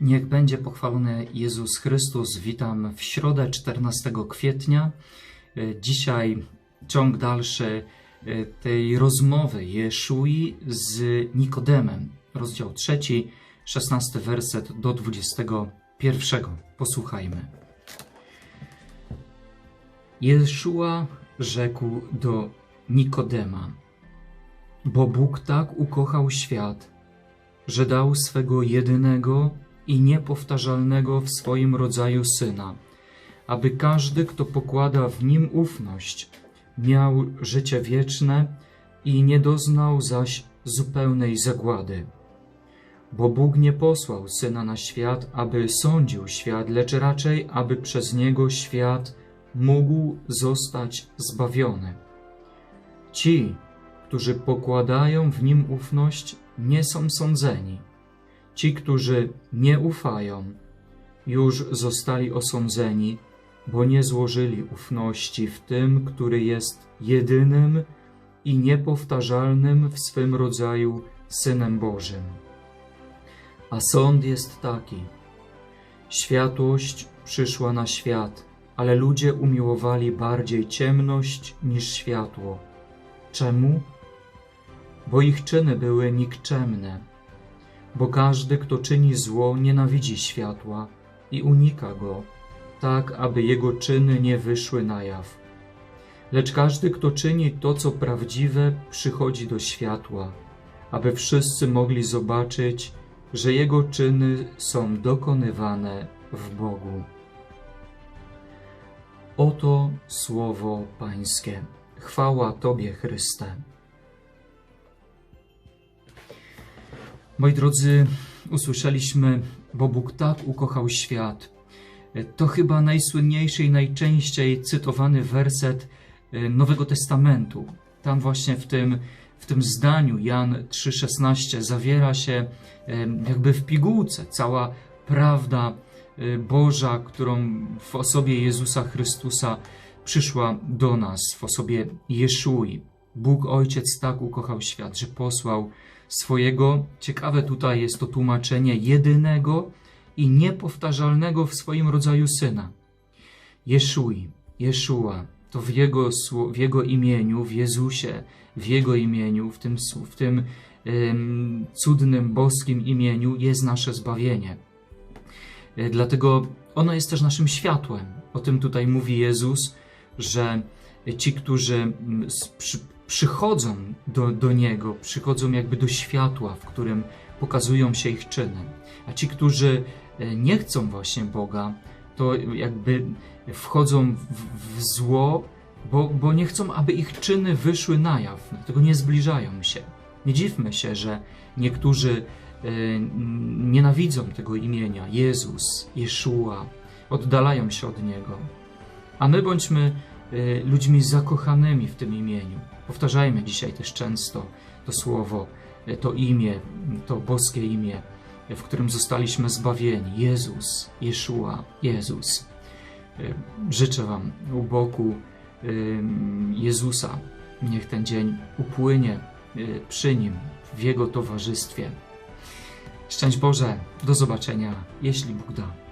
Niech będzie pochwalony Jezus Chrystus. Witam w środę 14 kwietnia. E, Dzisiaj ciąg dalszy e, tej rozmowy Jeszui z Nikodemem. Rozdział 3, 16 werset do 21. Posłuchajmy. Jeszua rzekł do Nikodema: Bo Bóg tak ukochał świat, że dał swego jedynego i niepowtarzalnego w swoim rodzaju syna, aby każdy, kto pokłada w nim ufność, miał życie wieczne i nie doznał zaś zupełnej zagłady. Bo Bóg nie posłał syna na świat, aby sądził świat, lecz raczej, aby przez niego świat mógł zostać zbawiony. Ci, którzy pokładają w nim ufność, nie są sądzeni. Ci, którzy nie ufają, już zostali osądzeni, bo nie złożyli ufności w tym, który jest jedynym i niepowtarzalnym w swym rodzaju Synem Bożym. A sąd jest taki: światłość przyszła na świat, ale ludzie umiłowali bardziej ciemność niż światło. Czemu? Bo ich czyny były nikczemne. Bo każdy, kto czyni zło, nienawidzi światła i unika go, tak aby jego czyny nie wyszły na jaw. Lecz każdy, kto czyni to, co prawdziwe, przychodzi do światła, aby wszyscy mogli zobaczyć, że jego czyny są dokonywane w Bogu. Oto słowo Pańskie. Chwała Tobie, Chryste. Moi drodzy, usłyszeliśmy, bo Bóg tak ukochał świat. To chyba najsłynniejszy i najczęściej cytowany werset e, Nowego Testamentu. Tam właśnie w tym, w tym zdaniu Jan 3,16 zawiera się e, jakby w pigułce cała prawda e, Boża, którą w osobie Jezusa Chrystusa przyszła do nas, w osobie Jeszui. Bóg Ojciec tak ukochał świat, że posłał swojego, ciekawe tutaj jest to tłumaczenie, jedynego i niepowtarzalnego w swoim rodzaju syna. Jeszui, Jeszua, to w jego, w jego imieniu, w Jezusie, w jego imieniu, w tym, w tym em, cudnym, boskim imieniu jest nasze zbawienie. E, Dlatego ono jest też naszym światłem. O tym tutaj mówi Jezus, że ci, którzy przy, przychodzą do, do Niego, przychodzą jakby do światła, w którym pokazują się ich czyny. A ci, którzy e, nie chcą właśnie Boga, to jakby wchodzą w, w zło, bo, bo nie chcą, aby ich czyny wyszły na jaw, dlatego nie zbliżają się. Nie dziwmy się, że niektórzy e, nienawidzą tego imienia Jezus, Jeszua, oddalają się od Niego. A my bądźmy ludźmi zakochanymi w tym imieniu. Powtarzajmy dzisiaj też często to słowo, e, to imię, to boskie imię, e, w którym zostaliśmy zbawieni. Jezus, Jeszua, Jezus. E, Życzę Wam u boku e, Jezusa. Niech ten dzień upłynie e, przy Nim, w Jego towarzystwie. Szczęść Boże, do zobaczenia, jeśli Bóg da.